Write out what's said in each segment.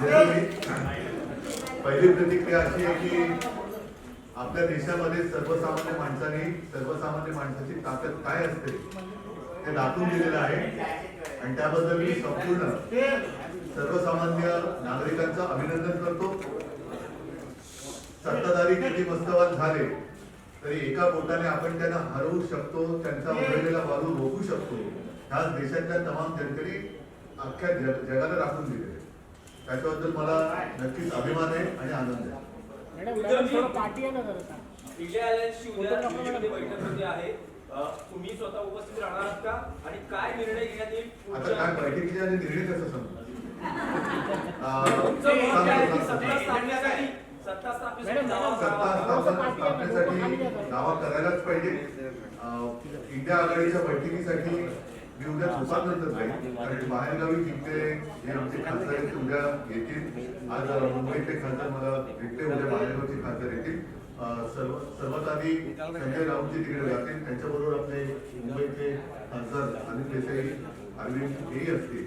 ऐका पहिली प्रतिक्रिया अशी आहे की आपल्या देशामध्ये सर्वसामान्य माणसाने सर्वसामान्य माणसाची ताकद काय असते ते दाखवून दिलेलं आहे. आणि त्याबद्दल मी संपूर्ण सर्वसामान्य नागरिकांचं अभिनंदन करतो. सत्ताधारी किती मस्तवाद झाले तरी एका बोटाने आपण त्यांना हरवू शकतो त्यांचा उघडलेला बाजू रोखू शकतो. ह्याच देशातल्या तमाम जनतेने अख्ख्या जग- जगाला राखून दिले त्याच्याबद्दल मला नक्कीच अभिमान आहे आणि आनंद आहे. तुम्ही स्वतः उपस्थित राहणार आहात का? आणि काय निर्णय घेण्यात येईल आता काय बैठकीचे आणि निर्णय कसं सत्ता स्थापनेसाठी दावा करायलाच पाहिजे. अं, इंडिया आघाडीच्या बैठकीसाठी मी उद्या दुपारनंतर जाईल कारण बाहेरगावी जिंकले जे आमचे खासदार आहेत ते उद्या येतील. आज मुंबईतले खासदार मला भेटले उद्या बाहेरगावचे खासदार येतील. सर्व सर्वात आधी संजय राऊतजी तिकडे जातील. त्यांच्याबरोबर आपले मुंबईचे खासदार अनिल देसाई अरविंद हेही असतील.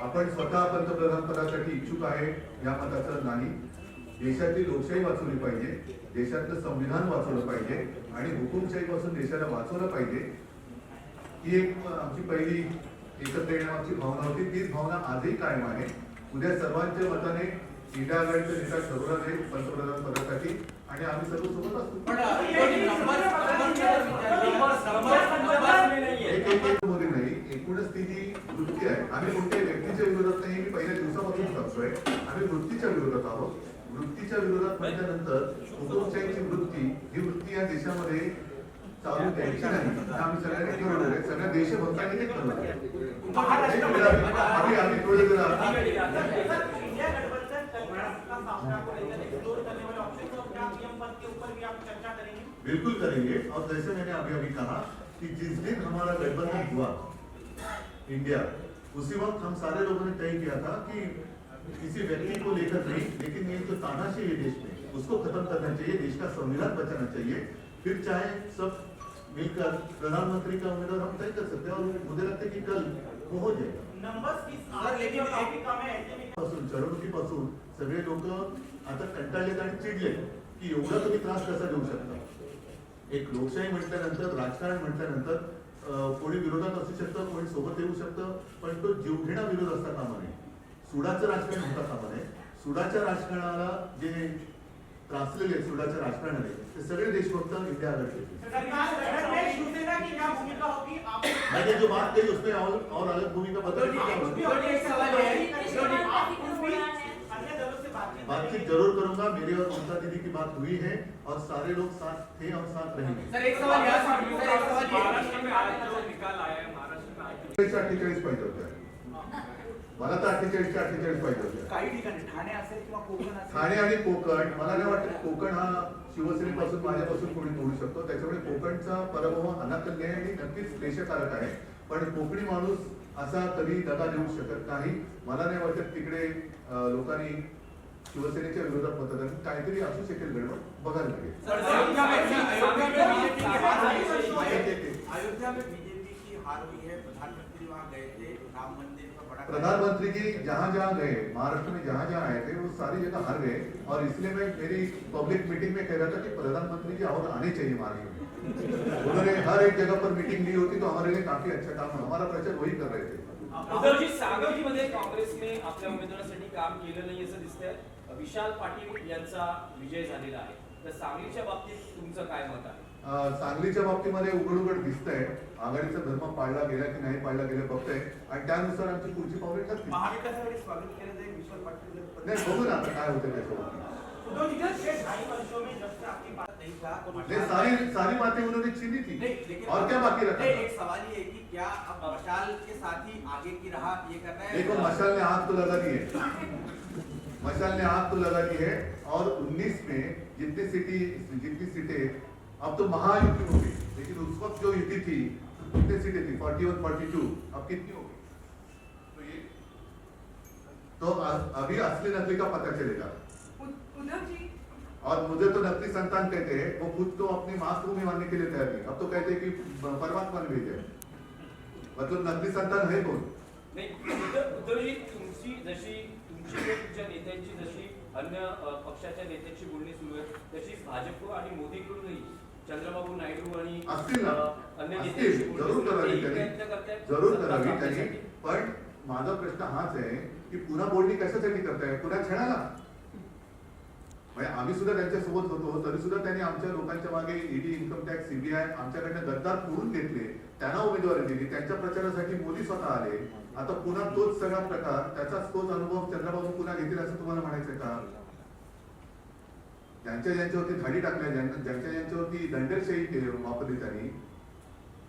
आपण स्वतः पंतप्रधान पदासाठी इच्छुक आहे या मताचं नाही देशातली लोकशाही वाचवली पाहिजे देशातलं संविधान वाचवलं पाहिजे आणि हुकुमशाहीपासून देशाला वाचवलं पाहिजे ही एक आमची पहिली एकत्र येण्यामागची भावना होती तीच भावना आजही कायम आहे उद्या सर्वांच्या मताने इंडिया आघाडीचा नेता ठरवला जाईल पंतप्रधान पदासाठी आणि आम्ही सर्व सोबत असतो मोदी नाही एकूणच ती जी वृत्ती आहे आम्ही कोणत्याही व्यक्तीच्या विरोधात नाही हे मी पहिल्या सांगतोय आम्ही वृत्तीच्या विरोधात आहोत. वृत्तीच्या विरोधात म्हटल्यानंतर हुकुमशाहीची वृत्ती ही वृत्ती या देशामध्ये चालू द्यायची नाही. हे आम्ही सगळ्यांनी ठरवलं आहे सगळ्या देशभक्तांनी ते ठरवलं बिल्कुल करेंगे. और जैसे मैंने अभी अभी कहा कि जिस दिन हमारा गठबंधन हुआ इंडिया उसी वक्त हम सारे लोगों ने तय किया था कि किसी व्यक्ति को लेकर नहीं लेकिन ये जो तानाशाही है देश में। उसको खत्म करना चाहिए देश का संविधान बचाना चाहिए। फिर चाहे सब मिलकर प्रधानमंत्री का उम्मीदवार हम तय कर सकते हैं और मुझे लगता है कि कल वो हो जाएगा। पासून सगळे लोक आता कंटाळलेत आणि चिडले की एवढा तुम्ही त्रास कसा देऊ शकता? एक लोकशाही म्हटल्यानंतर राजकारण म्हटल्यानंतर कोणी विरोधात असू शकतं कोणी सोबत येऊ शकतं पण तो जीवघेणा विरोध असता कामा नये सुडाचं राजकारण होता कामा नये सुडाच्या राजकारणाला जे त्रासलेले आहेत, सुडाच्या राजकारणाने ते सगळे देशभक्त इंडिया आघाडीचे मैंने जो बात कही उसमें और, और अलग भूमिका है? बातचीत ज़रूर करूँगा मेरे और ममता दीदी की बात हुई है और सारे लोग साथ थे और साथ रहेंगे सर एक सवाल यहाँ सर एक सवाल महाराष्ट्र में आज जो निकाल आया है महाराष्ट्र में आज पाहिजे होत्या मला तर अठ्ठेचाळीस अठ्ठेचाळीस पाहिजे होत्या काही ठिकाणी ठाणे असेल किंवा कोकण असेल ठाणे आणि कोकण मला नाही वाटत कोकण हा शिवसेनेपासून माझ्यापासून कोणी तोडू शकतो त्याच्यामुळे कोकणचा पराभव अनाकल्य आहे आणि नक्कीच क्लेशकारक आहे पण कोकणी माणूस असा कधी दगा देऊ शकत नाही मला नाही वाटत तिकडे लोकांनी शिवसेनेच्या विरोधात मतदान काहीतरी असू शकेल गडबड बघायला लागेल अयोध्या बीजेपी. अयोध्या में की हार हुई प्रधानमंत्री जी जहाँ जहाँ गए, महाराष्ट्र में जहाँ जहाँ आए थे, वो सारी जगह हार गए। और इसलिए मैं मेरी पब्लिक मीटिंग में कह रहा था कि प्रधानमंत्री जी और आने चाहिए महाराष्ट्र में उन्होंने हर एक जगह पर मीटिंग ली होती तो हमारे लिए काफ़ी अच्छा काम है हमारा प्रचार वही कर रहे थे। सांगलीमध्ये काँग्रेसने आपल्या उमेदवारासाठी काम केलं नाही असं दिसतंय. विशाल पाटील यांचा विजय झालेला आहे. तर सांगलीच्या बाबतीत तुमचं काय मत आहे? सांगलीच्या बाबतीमध्ये उघड दिसतंय. आघाडीचा धर्म पाळला गेला की नाही पाळला गेला बघतंय. आणि त्यानुसार आमची पुढची पावले ठरतील. नाही बघू ना काय होतं त्याच्यावर. में नहीं सारी सारी बातें उन्होंने छीनी थी और क्या बाकी रखा? एक सवाल ये है कि क्या अब मशाल के साथ ही आगे की राह ये करना है? देखो मशाल ने हाथ तो लगा दी है मशाल ने हाथ तो लगा दी है और 19 में जितनी सीटी जितनी सीटें अब तो महायुति हो गई लेकिन उस वक्त जो युति थी कितनी सीटें थी? 41 42 अब कितनी हो गई तो ये तो अभी असली नकली का पता चलेगा। और मुझे तो नकली संतान कहते हैं वो खुद को अपनी मातृभूमि मानने के लिए तैयार नहीं अब तो कहते हैं कि परमात्मा ने भेजा है। मतलब नकली संतान है कौन? नाही तुमची जशी तुमची तुमच्या नेत्यांची जशी अन्य पक्षाच्या नेत्यांची बोलणी सुरू आहे तशीच भाजप आणि मोदीकडूनही चंद्रबाबू नायडू आणि असतील ना. अन्य असतील. जरूर. करावी त्यांनी. जरूर करावी त्यांनी. पण माझा प्रश्न हाच आहे की पुन्हा बोलणी कशासाठी करताय? पुन्हा खेळायला? म्हणजे आम्ही सुद्धा त्यांच्यासोबत होतो तरी सुद्धा त्यांनी आमच्या लोकांच्या मागे ईडी इन्कम टॅक्स सीबीआय आमच्याकडनं गद्दार करून घेतले. त्यांना उमेदवारी दिली. त्यांच्या प्रचारासाठी मोदी स्वतः आले. आता पुन्हा तोच सगळा प्रकार त्याचाच तोच अनुभव चंद्रबाबू पुन्हा घेतील असं तुम्हाला म्हणायचंय का? ज्यांच्या ज्यांच्यावरती धाडी टाकल्या ज्यांच्या ज्यांच्या ज्यांच्यावरती दंडेलशाही केली वापरली त्यांनी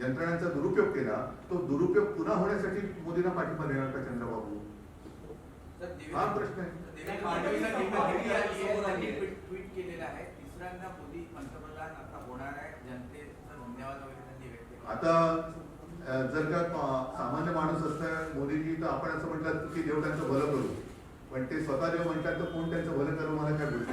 यंत्रणांचा दुरुपयोग केला तो दुरुपयोग पुन्हा होण्यासाठी मोदींना पाठिंबा देणार का चंद्रबाबू? सर, देवेंद्र- हा प्रश्न आहे. आहे, त्यांनी ट्विट ट्विट केलेलं आहे. तिसऱ्यांदा मोदी पंतप्रधान आता होणार आहे. जनतेचा धन्यवाद वगैरे त्यांनी व्यक्त केला. आता जर का सामान्य माणूस असतं मोदीजी तर आपण असं म्हटलं की देव त्यांचं भलं करू. पण ते स्वतः देव म्हणतात तर कोण त्यांचं भलं करू मला काय गोष्ट